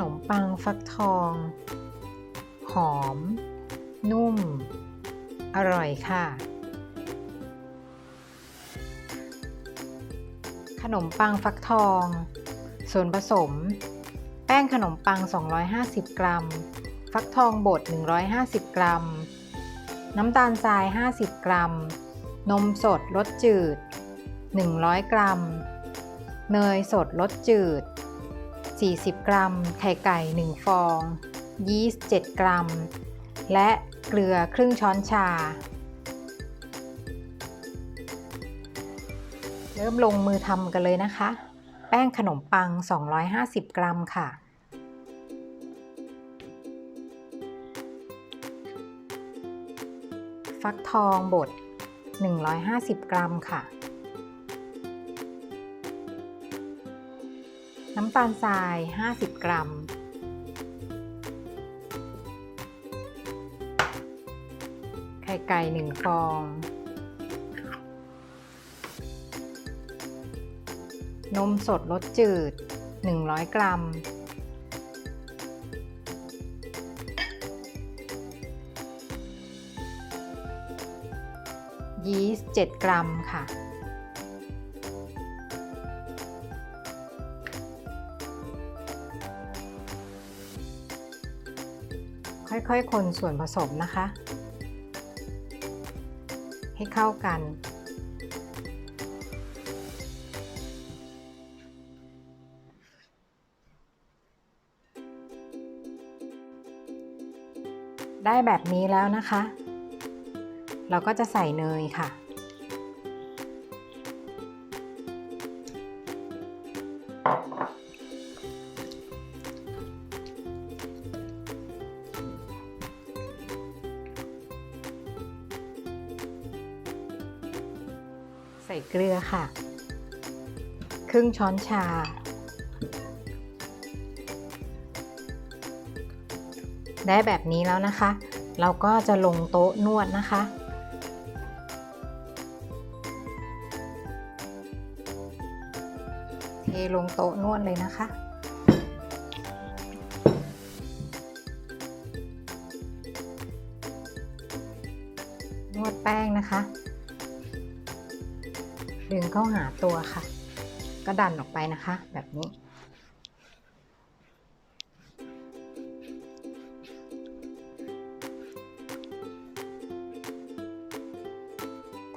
นมปังฟักทอง หอม นุ่ม อร่อยค่ะ ขนมปังฟักทอง ส่วนผสม แป้งขนมปัง 250 กรัม ฟักทองบด 150 กรัม น้ำตาลทราย 50 กรัม นมสดรสจืด 100 กรัม เนยสดรสจืด 40 กรัม ไข่ไก่ 1 ฟอง ยีสต์ 7 กรัม และเกลือครึ่งช้อนชา เริ่มลงมือทำกันเลยนะคะ แป้งขนมปัง 250 กรัมค่ะฟักทองบด 150 กรัมค่ะ น้ำตาลทราย 50 กรัม ไข่ไก่1ฟอง นมสดรสจืด 100 กรัม ยีสต์ 7 กรัมค่ะ ค่อยๆคนส่วนผสมนะคะ ให้เข้ากัน ได้แบบนี้แล้วนะคะ เราก็จะใส่เนยค่ะ ช้อนชา ได้แบบนี้แล้วนะคะ เราก็จะลงโต๊ะนวดนะคะ เทลงโต๊ะนวดเลยนะคะนวดแป้งนะคะ ดึงเข้าหาตัวค่ะ ก็ดันออกไปนะคะ แบบนี้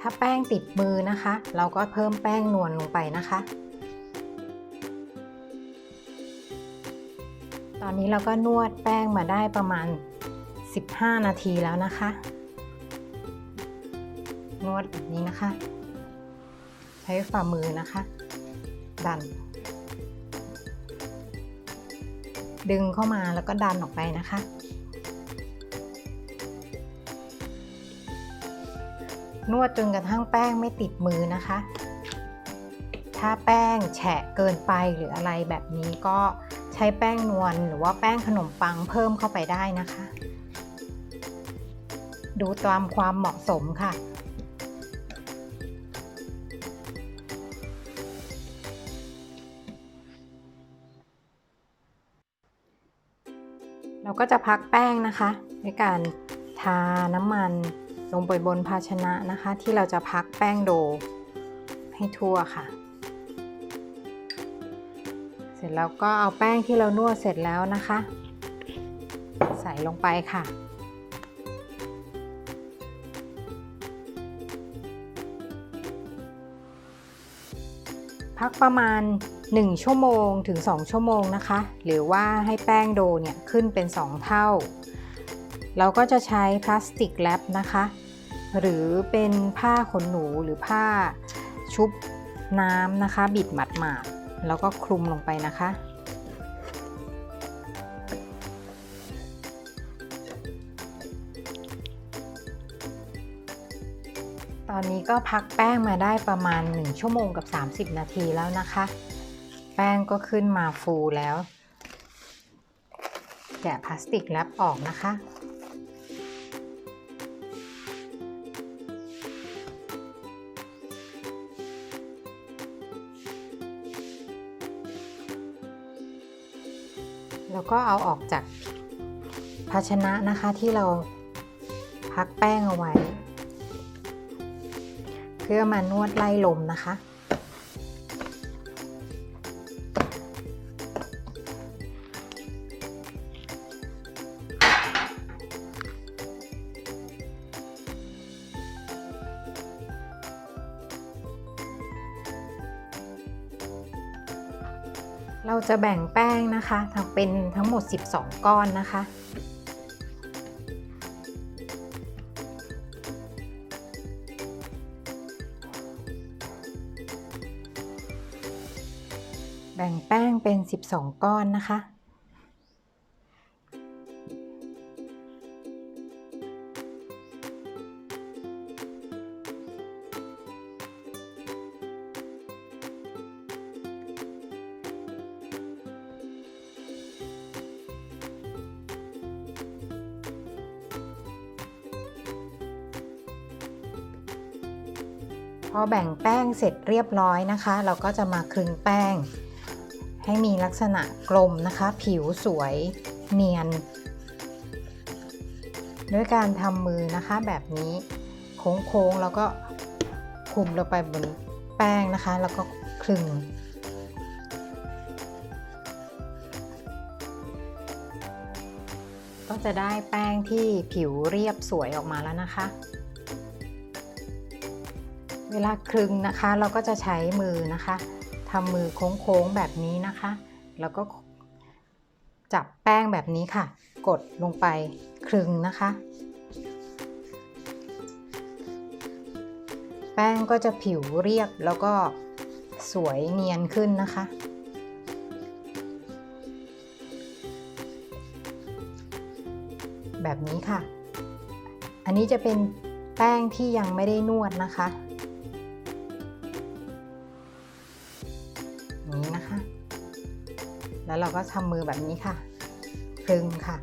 ถ้าแป้งติดมือนะคะ เราก็เพิ่มแป้งนวลลงไปนะคะ ตอนนี้เราก็นวดแป้งมาได้ประมาณ 15 นาทีแล้วนะคะ นวดแบบนี้นะคะ ใช้ฝ่ามือนะคะ ดัน ดึงเข้ามาแล้วก็ดันออกไปนะคะ นวดจนกระทั่งแป้งไม่ติดมือนะคะ ถ้าแป้งแฉะเกินไปหรืออะไรแบบนี้ก็ใช้แป้งนวลหรือว่าแป้งขนมปังเพิ่มเข้าไปได้นะคะ ดูตามความเหมาะสมค่ะ เราก็จะพักแป้งนะคะด้วยการทาน้ำมันลงไปบนภาชนะนะคะ ที่เราจะพักแป้งโดให้ทั่วค่ะ เสร็จแล้วก็เอาแป้งที่เรานวดเสร็จแล้วนะคะ ใส่ลงไปค่ะพักประมาณ 1 ชั่วโมงถึง 2 ชั่วโมงนะคะ หรือว่าให้แป้งโดเนี่ยขึ้นเป็น 2 เท่า เราก็จะใช้พลาสติกแรปนะคะ หรือเป็นผ้าขนหนูหรือผ้าชุบน้ำนะคะ บิดหมาดๆแล้วก็คลุมลงไปนะคะตอนนี้ก็พักแป้งมาได้ประมาณ 1 ชั่วโมงกับ 30 นาทีแล้วนะคะ แป้งก็ขึ้นมาฟูแล้ว แกะพลาสติกแรปออกนะคะ แล้วก็เอาออกจากภาชนะนะคะที่เราพักแป้งเอาไว้ เพื่อมานวดไล่ลมนะคะ เราจะแบ่งแป้งนะคะทั้งเป็นทั้งหมด 12 ก้อนนะคะ แบ่งแป้งเป็น 12 ก้อนนะคะ พอแบ่งแป้งเสร็จเรียบร้อยนะคะ เราก็จะมาคลึงแป้ง ให้มีลักษณะกลมนะคะ ผิวสวยเนียน ด้วยการทำมือนะคะแบบนี้โค้งๆแล้วก็คุมลงไปบนแป้งนะคะ แล้วก็คลึงก็จะได้แป้งที่ผิวเรียบสวยออกมาแล้วนะคะ เวลาคลึงนะคะเราก็จะใช้มือนะคะทำมือโค้งๆแบบนี้นะคะ แล้วก็จับแป้งแบบนี้ค่ะ กดลงไปคลึงนะคะ แป้งก็จะผิวเรียบแล้วก็สวยเนียนขึ้นนะคะ แบบนี้ค่ะ อันนี้จะเป็นแป้งที่ยังไม่ได้นวดนะคะ นี้นะคะ แล้วเราก็ทำมือแบบนี้ค่ะคลึงค่ะ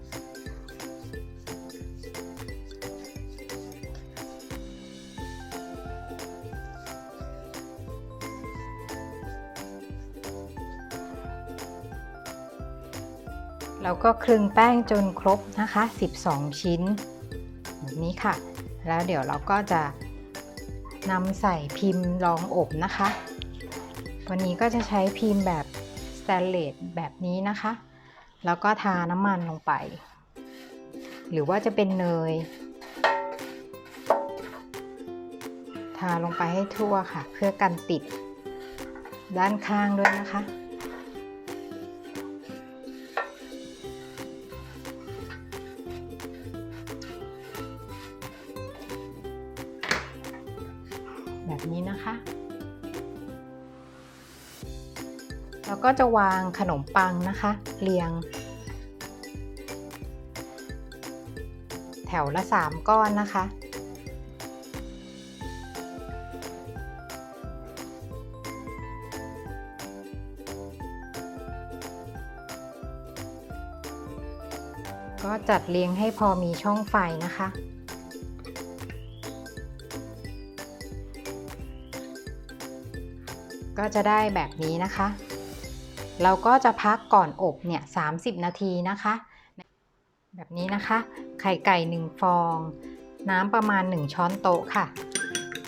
เราก็คลึงแป้งจนครบนะคะ 12 ชิ้นแบบนี้ค่ะ แล้วเดี๋ยวเราก็จะนำใส่พิมพ์รองอบนะคะ วันนี้ก็จะใช้พิมพ์แบบสแตนเลสแบบนี้นะคะ แล้วก็ทาน้ำมันลงไป หรือว่าจะเป็นเนย ทาลงไปให้ทั่วค่ะ เพื่อกันติดด้านข้างด้วยนะคะ แล้วก็จะวางขนมปังนะคะ เรียง แถวละ 3 ก้อนนะคะ ก็จัดเรียงให้พอมีช่องไฟนะคะก็จะได้แบบนี้นะคะ เราก็จะพักก่อนอบเนี่ย30 นาทีนะคะ แบบนี้นะคะ ไข่ไก่ 1 ฟอง น้ำประมาณ 1 ช้อนโต๊ะค่ะ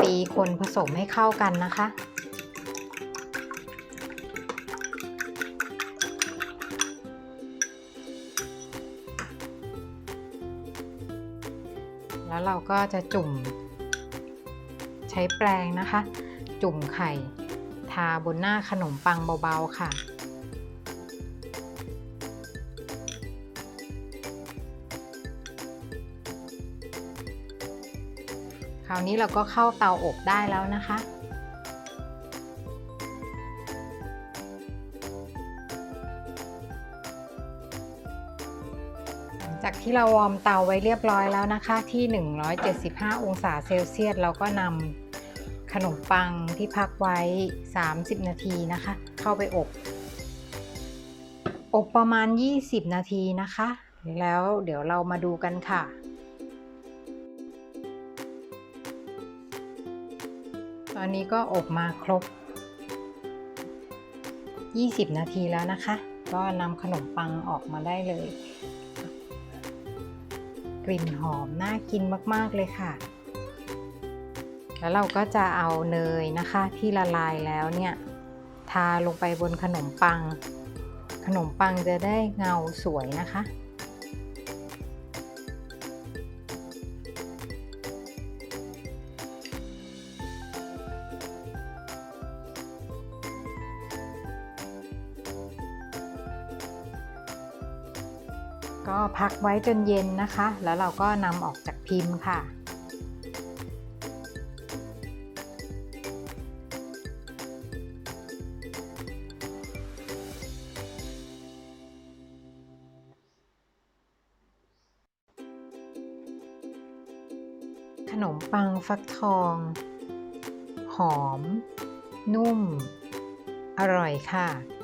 ตีคนผสมให้เข้ากันนะคะ แล้วเราก็จะจุ่ม ใช้แปรงนะคะ จุ่มไข่ ทาบนหน้าขนมปังเบาๆค่ะ คราวนี้เราก็เข้าเตาอบได้แล้วนะคะ หลังจากที่เราวอร์มเตาไว้เรียบร้อยแล้วนะคะ ที่ 175 องศาเซลเซียสเราก็นำขนมปังที่พักไว้ 30 นาทีนะคะ เข้าไปอบ อบประมาณ 20 นาทีนะคะ แล้วเดี๋ยวเรามาดูกันค่ะ ตอนนี้ก็อบมาครบ 20 นาทีแล้วนะคะ ก็นำขนมปังออกมาได้เลย กลิ่นหอมน่ากินมาก ๆ เลยค่ะ แล้วเราก็จะเอาเนยนะคะที่ละลายแล้วเนี่ย ทาลงไปบนขนมปัง ขนมปังจะได้เงาสวยนะคะ ก็พักไว้จนเย็นนะคะ แล้วเราก็นำออกจากพิมพ์ค่ะ ขนมปังฟักทอง หอม นุ่ม อร่อยค่ะ